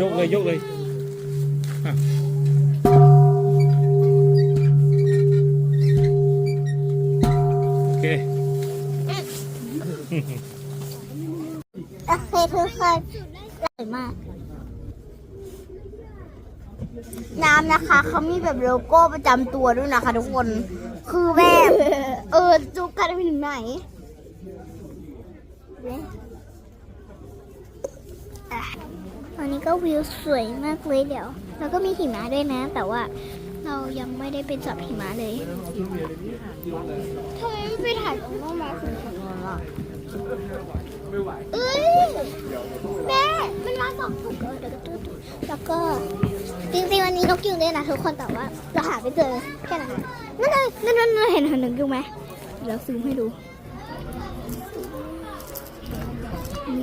ยกเลยยกเลยโอเคโอเคทุกคนอร่อยมาก น้ำนะคะเขามีแบบโลโก้ประจำตัวด้วยนะคะทุกคน คือแบบ เออจุกกันไปถึงไหนอะ วันนี้ก็วิวสวยมากเลยเดี๋ยว แล้วก็มีหิมะด้วยนะ แต่ว่าเรายังไม่ได้ไปจับหิมะเลยทำไมไม่ไปถ่ายตรงนู้นมาถึงตรงนู้นล่ะเอ้ยแม่มันมาสองถุงเออเดี๋ยวก็ตู้ถุงแล้วก็จริงๆวันนี้นกยุงด้วยนะทุกคนแต่ว่าเราหาไม่เจอแค่นั้นนั่นเลยนั่นนั่นนั่นเห็นเห็นนกยุงไหมเดี๋ยวซูมให้ดู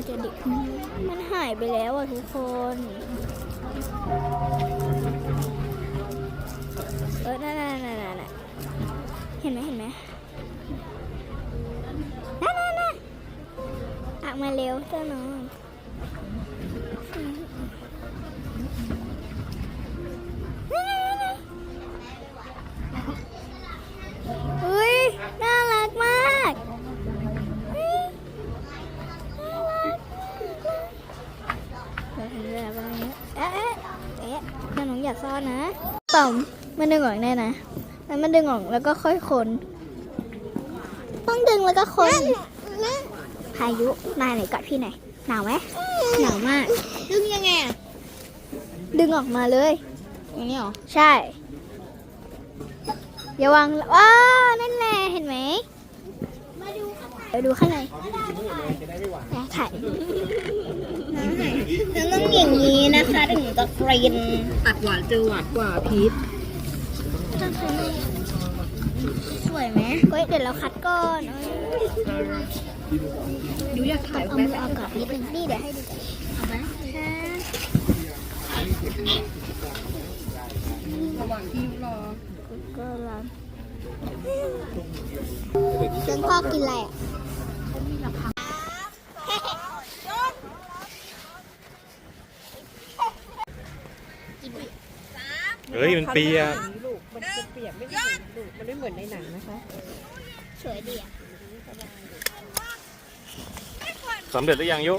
มีแต่เด็ก มันหายไปแล้วอะทุกคน เออนั่นนั่นนั่นนั่นเห็นไหมเห็นไหมนั่นนั่นนั่นออกมาเร็วเจ้าน้อง มมันดึงออกได้นะแล้วมันดึงออกแล้วก็ค่อยคนต้องดึงแล้วก็คนพายุมาไหนกอดพี่หน่อยหนาวไหมหนาวมาก ดึงยังไงอะดึงออกมาเลยอย่างนี้เหรอ ใช่อย่าวางว้าวนั่นแหละเห็นไหมเดี๋ยวดูข้างในแหม่ถ่าย แล้วต้องอย่างนี้นะคะถึงจะกรีนตัดหวานเจอหวานกว่าพีชต้องข้างในสวยไหมเฮ้ยเดี๋ยวเราคัดก่อนเอ้ยยูอยากถ่ายเอาไหมมือเอากอดนิดนึงนี่เดี๋ยวให้ดูก่อนเอาไหมค่ะระหว่างที่ยูรอก็ร้านเจ้าพ่อกินอะไรอะ เฮ้ยมันเปียกลูกมันจะเปียกไม่เหมือนลูกมันไม่เหมือนในหนังนะคะสวยดีอะสำเร็จหรือยังยุ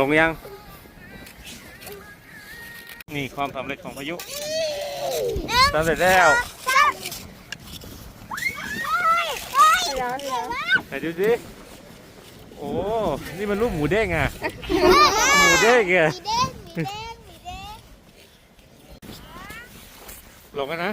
ลงยัง นี่ความสำเร็จของพายุสำเร็จแล้วไหนดูสิโอ้ นี่มันรูปหมูเด้งอะ หมูเด้งอะมีเด้งมีเด้งมีเด้งลงกันนะ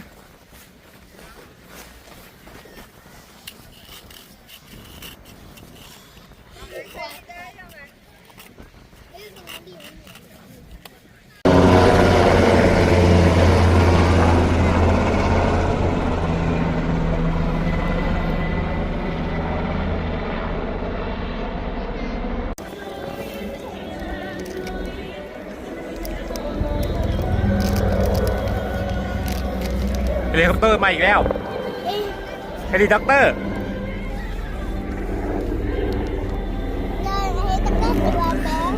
ลิคอปเตอร์มาอีกแล้วเฮลิคอปเตอร์เดินให้ตะเกียบตัวแล้ว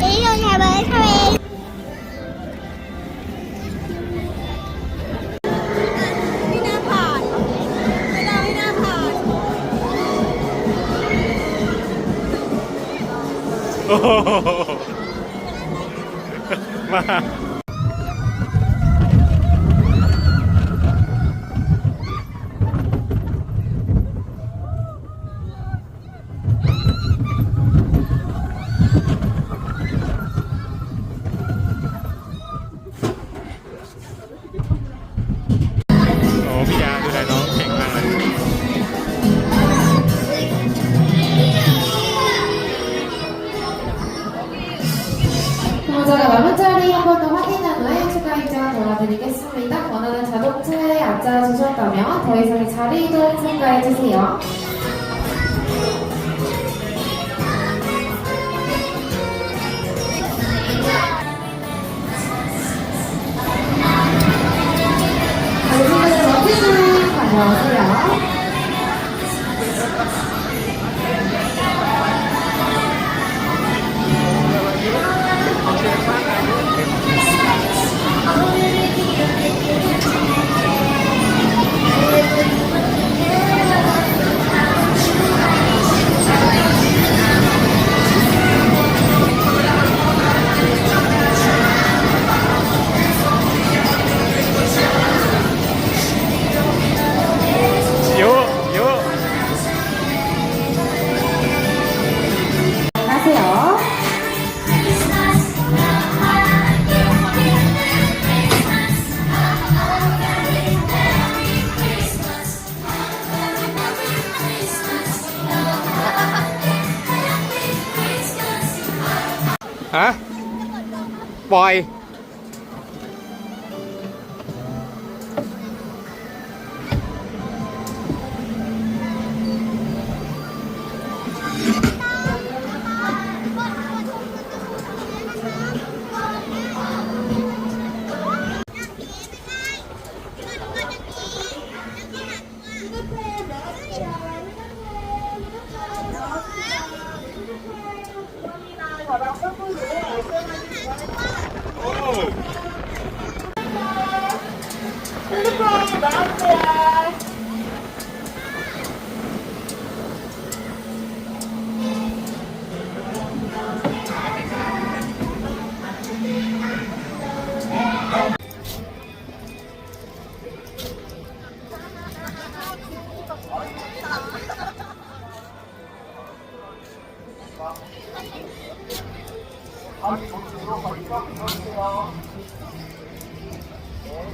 เอ๊ะเราอย่าไม่น่าผ่านไม่น่าไม่น่าผ่านโอ้ โ谢谢你。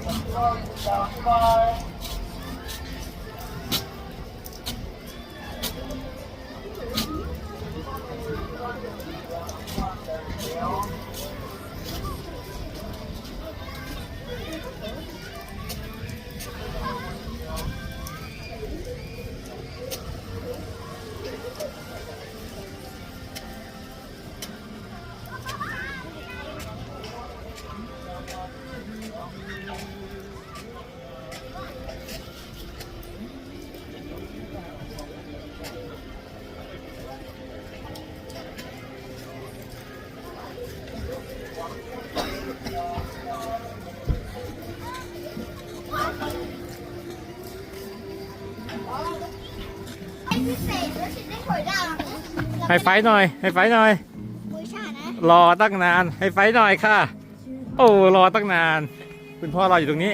감사합니다. Hãy phải nồi, hãy phải nồi. บูชานะรอตั้งนาน ให้ไฟหน่อยค่ะ โอ้รอตั้งนาน คุณพ่อรออยู่ตรงนี้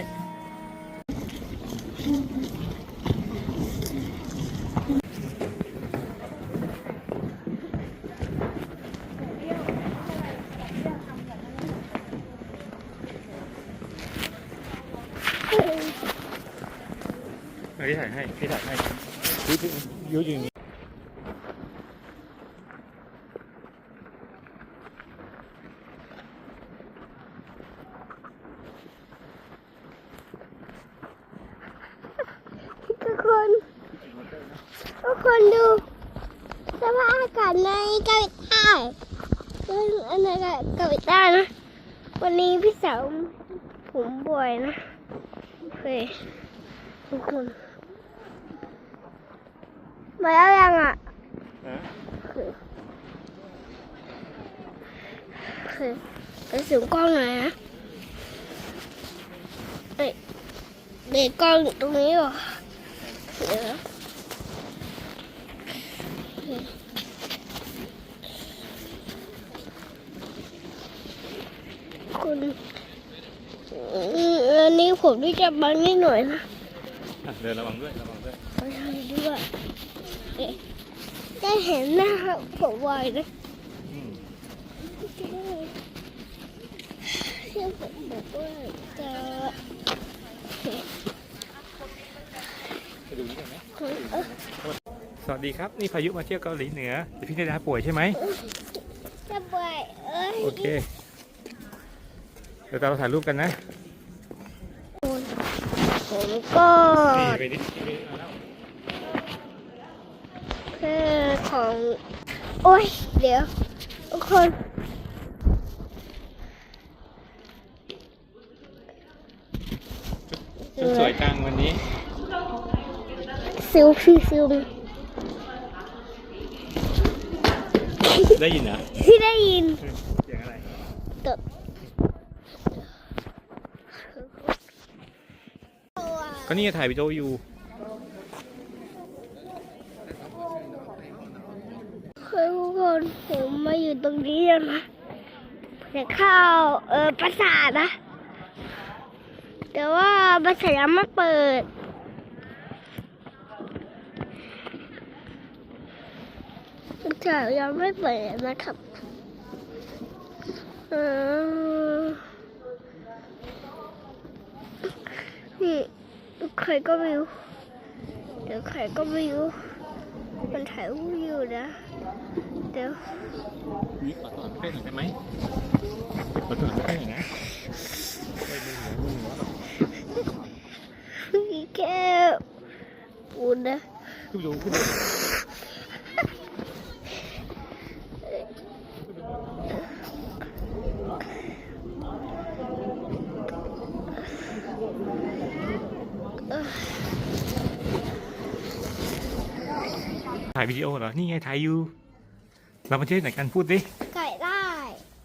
พี่ถ่ายให้ พี่ถ่ายให้ยุยยุยอย่างนี้ ทุกคนทุกคนดูสภาพอากาศในเกาหลีใต้อันในเกาหลีใต้นะ วันนี้พี่สาวผมบ่อย นะโอเคทุกคนมาแล้วยังอะคือไปสูงกล้องหน่อยนะเอ้ยเด็กกล้องอยู่ตรงนี้เหรอเดี๋ยวนะคุณอืมอันนี้ ผมที่จะบังนิดหน่อยนะอะเดินระวังด้วยระวังด้วยไปทางนี้ด้วยเอ๊ะได้เห็นหน้าผมไวนะอืมที่ผมบอกว่าจะไปดูนี่กันไหมเอ่อสวัสดีครับ นี่พายุมาเที่ยวเกาหลีเหนือแต่พี่เนดาป่วยใช่ไหมจะไปเอ้ยโอเคเดี๋ยวเราถ่ายรูปกันนะ ผมก็นี่ไปนิดนี่เอาแล้วคือของ โอ้ย เดี๋ยวทุกคนชุดสวยจังวันนี้ซิลฟี่ซิลได้ยินเหรอที่ได้ยิน เสียงอะไร ตด ก็นี่ถ่ายวิดีโออยู่คือทุกคนผมมาอยู่ตรงนี้แล้วนะจะเข้าเออปราสาทนะ แต่ว่าปราสาทยังไม่เปิด ปราสาทยังไม่เปิดนะครับ เออนี่ ใครก็ไม่รู้เดี๋ยวใครก็ไม่รู้มันถ่ายรูปอยู่นะเดี๋ยวนี่ขอถอนเพื่อนหน่อยได้ไหมขอถอนเพื่อนหน่อยนะไปมือหัวมือหัวมีแค่ปูนนะขึ้นไปดูขึ้นไปดู วิดีโอเหรอ นี่ไงถ่ายอยู่ เรามาเที่ยวไหนกันพูดดิไก่ได้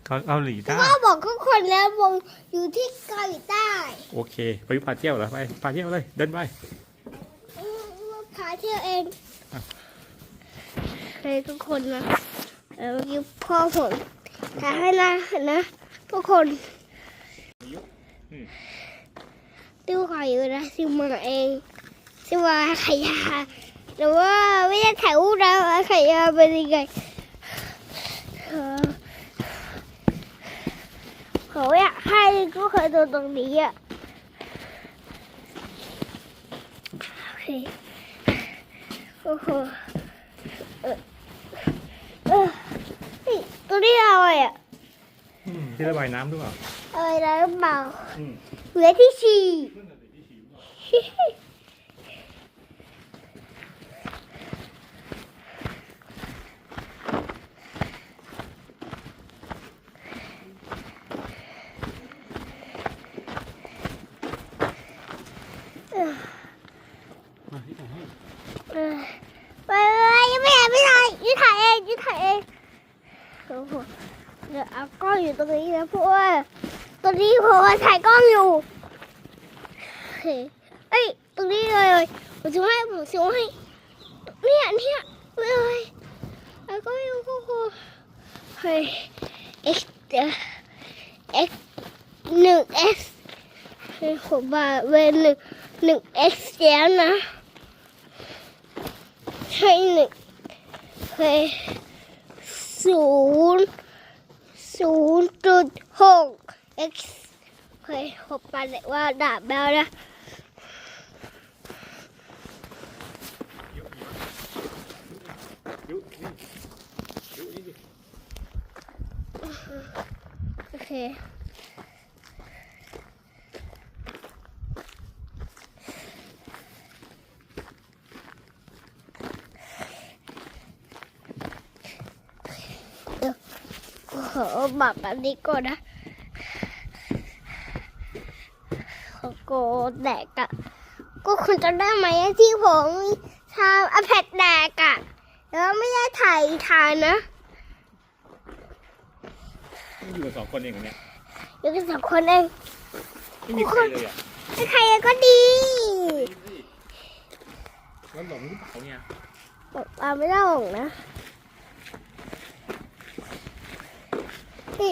เกาเกาหลีใต้ก็บอกทุกคนแล้ววงอยู่ที่เกาหลีใต้โอเคไปพาเที่ยวเหรอไปพาเที่ยวเลยเดินไปพาเที่ยวเองอะให้ทุกคนนะเออยุพ่อผมถ่ายให้นะนะทุกคนอืมติวขออยู่นะซิวมาเองซิวมาขยะ หรือว่าไม่ได้ถ่ายรูปนะขยะเป็นยังไงเขาอยากให้ก็เคยดูตรงนี้อะโอเคโอ้โหเออเออตรงนี้อะไรอะที่ระบายน้ำด้วยเปล่าเอะไระหรือเปล่าอืมเหลือที่ฉี่ มาที่ถ่ายให้ เออไปไปยังไม่ถ่ายไม่ถ่ายยืดถ่ายเองยืดถ่ายเองโอ้โหเดี๋ยวเอากล้องอยู่ตรงนี้นะเพราะว่าตรงนี้เพราะว่าถ่ายกล้องอยู่โอเคเอ้ยตรงนี้เลยผมจะให้ผมจะให้เนี่ยเนี่ยเลยเอากล้องอยู่โอ้โหเฮ้ย x เอ่อ x หนึ่ง x เฮ้ยผมว่าเวนหนึ่งหนึ่ง x แล้วนะใช่หนึ่ งเคยศูนย์ศูนย์จุดหก x เคยหกปันเลยว่าดาบ แบลนะยุนี่ยุนี่ดิโอเคเดี๋ยวขอบอกอันนี้ก่อนนะขอโกแดกอะก็คุณจะได้ไหมที่ผมทำอแพดแดกอะแล้วไม่ได้ถ่ายทานนะนี่อยู่กันสองคนเองเหรอเนี่ยอยู่กันสองคนเองไม่มีใครเลยอะไม่ใครก็ดีแล้วหลงหรือเปล่าเนี่ยปาไม่ได้หรอกนะนี่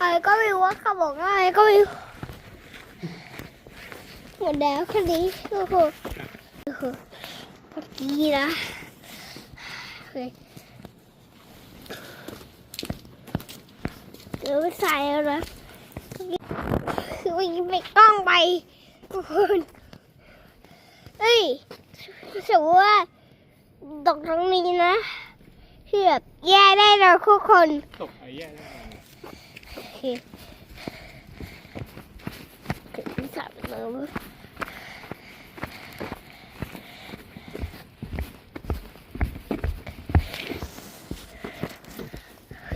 อะไรก็ไม่รู้ว่าเขาบอกว่าอะไรก็ไม่รู้ หมดแล้วคนนี้โอ้โหโอ้โหเมื่อกี้นะเฮ้ยเดี๋ยวใส่แล้วนะคือวิ่งไปกล้องไปทุกคนเอ้ยรู้สึกว่าตกตรงนี้นะที่แบบแย่ได้เราทุกคนตกไอ้แย่ได้ไงโอเคถึงสามแล้ว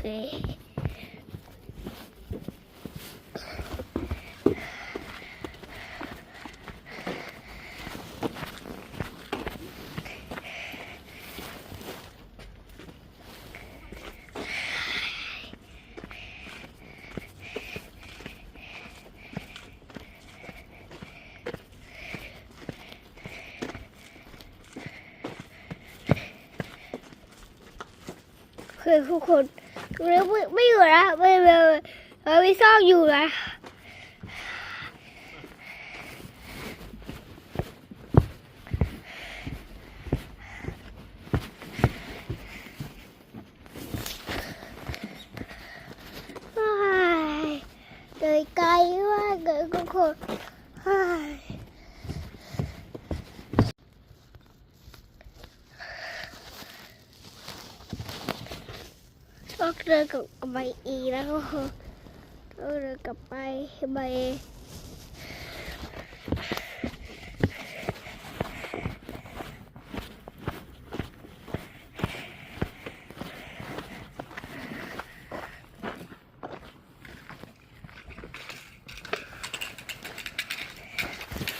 คือทุกคน ไม่ไม่อยู่แล้วไม่ไม่ไม่ไม่ซ่อนอยู่แล้วายเดินไกลมากเลยทุกคนว้ายต้อง เดินกลับไปอีกแล้วก็คือต้องเดินกลับไปไป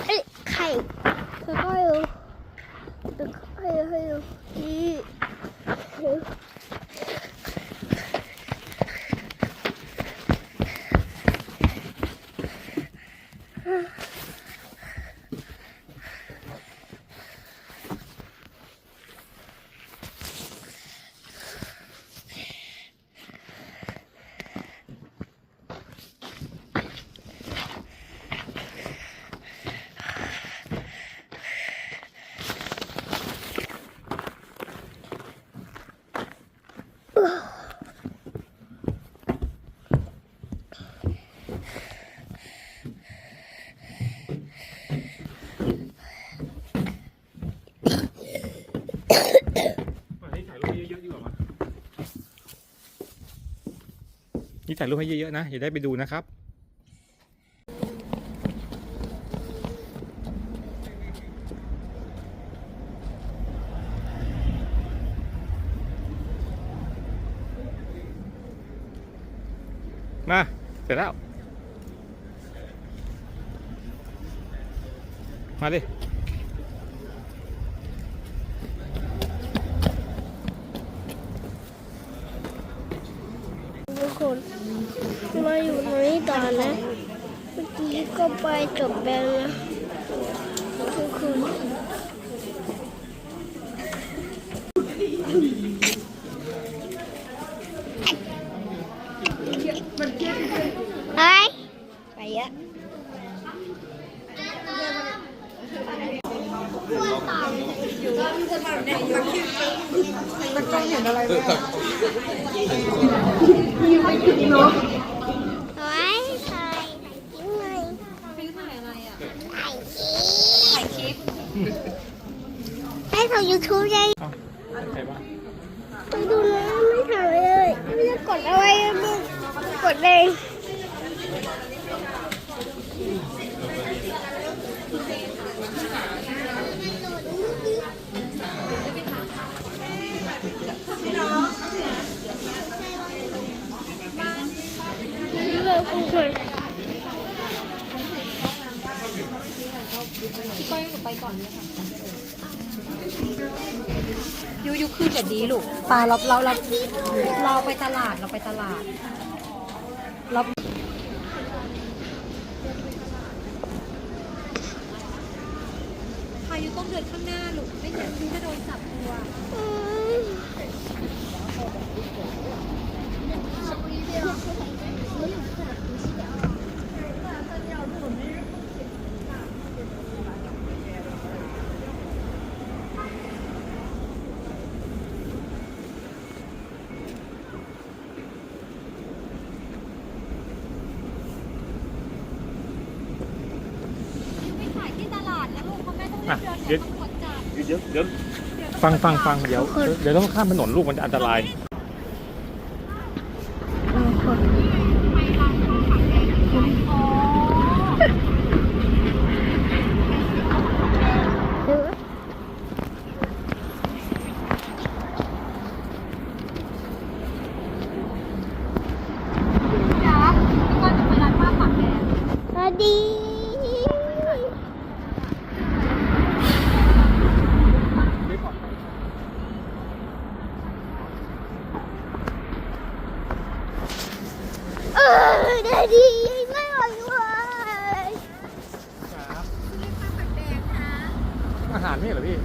เอ้ยไข่ค่อยๆอยู่ค่อยๆค่อยๆอยู่นี่ นี่ถ่ายรูปให้เยอะๆดีกว่ามั้ยนี่ ถ่ายรูปให้เยอะๆนะอย่าได้ไปดูนะครับมา เสร็จแล้ว มาดิ ทุกคน มาอยู่ตรงนี้ต่อนะ เมื่อกี้ก็ไปจบแล้วนะทุกคนไปไปเยอะไว้ถ่ายยังไงถ่ายอะไรอะถ่ายค ลิปให้ทำยูทูบไงใครบ้างไปดูนะไม่ถ่ายเลย ไม่ได้กดอะไรมึงกดเลยเลิกคุย ยูยูขึ้นแต่ดีลูกปลาเราเราเราเราไปตลาดเราไปตลาดเราพายุต้องเดินข้างหน้าลูกไม่งั้นยูจะโดนจับตัว ไม่ขายที่ตลาดนะลูกเพราะแม่ต้องอะเดินเดี๋ยวตำรวจจับเดี๋ยวเดี๋ยวฟังฟังฟังเดี๋ยวเดี๋ยวต้องข้ามถนนลูกมันจะอันตรายสวัสดี เออได้ดีไม่ไหวเลย อาหาร นี่เหรอพี่